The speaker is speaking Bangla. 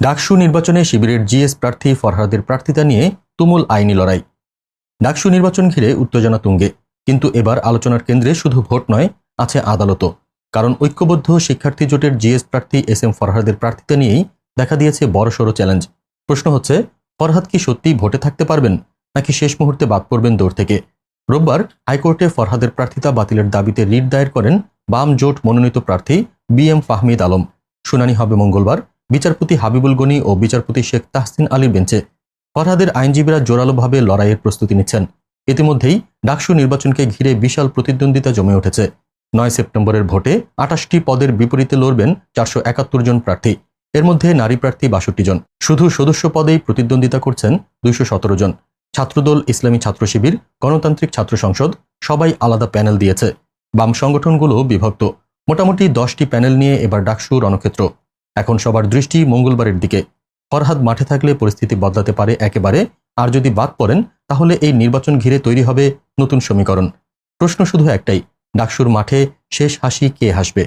ডাকসু নির্বাচনে শিবিরের জিএস প্রার্থী ফরহাদের প্রার্থিতা নিয়ে তুমুল আইনি লড়াই। ডাকসু নির্বাচন ঘিরে উত্তেজনা তুঙ্গে, কিন্তু এবার আলোচনার কেন্দ্রে শুধু ভোট নয়, আছে আদালতও। কারণ ঐক্যবদ্ধ শিক্ষার্থী জোটের জিএস প্রার্থী এস এম ফরহাদের প্রার্থিতা নিয়েই দেখা দিয়েছে বড়সড় চ্যালেঞ্জ। প্রশ্ন হচ্ছে, ফরহাদ কি সত্যিই ভোটে থাকতে পারবেন, নাকি শেষ মুহূর্তে বাদ পড়বেন দৌড় থেকে? রোববার হাইকোর্টে ফরহাদের প্রার্থিতা বাতিলের দাবিতে রিট দায়ের করেন বাম জোট মনোনীত প্রার্থী বি এম ফাহমিদ আলম। শুনানি হবে মঙ্গলবার। বিচারপতি হাবিবুল গনি ও বিচারপতি শেখ তাহসিন আলীর বেঞ্চে ফরহাদের আইনজীবীরা জোরালোভাবে লড়াইয়ের প্রস্তুতি নিচ্ছেন। ইতিমধ্যেই ডাকসু নির্বাচনকে ঘিরে বিশাল প্রতিদ্বন্দ্বিতা জমে উঠেছে। নয় সেপ্টেম্বরের ভোটে আটাশটি পদের বিপরীতে লড়বেন চারশো একাত্তর জন প্রার্থী। এর মধ্যে নারী প্রার্থী বাষট্টি জন। শুধু সদস্য পদেই প্রতিদ্বন্দ্বিতা করছেন দুইশো সতেরো জন। ছাত্রদল ইসলামী ছাত্র শিবির, গণতান্ত্রিক ছাত্র সংসদ সবাই আলাদা প্যানেল দিয়েছে। বাম সংগঠনগুলো বিভক্ত। মোটামুটি দশটি প্যানেল নিয়ে এবার ডাকসু রণক্ষেত্র। এখন সবার দৃষ্টি মঙ্গলবারের দিকে। ফরহাদ মাঠে থাকলে পরিস্থিতি বদলাতে পারে একেবারে। আর যদি বাদ পড়েন, তাহলে এই নির্বাচন ঘিরে তৈরি হবে নতুন সমীকরণ। প্রশ্ন শুধু একটাই, ডাকসুর মাঠে শেষ হাসি কে হাসবে?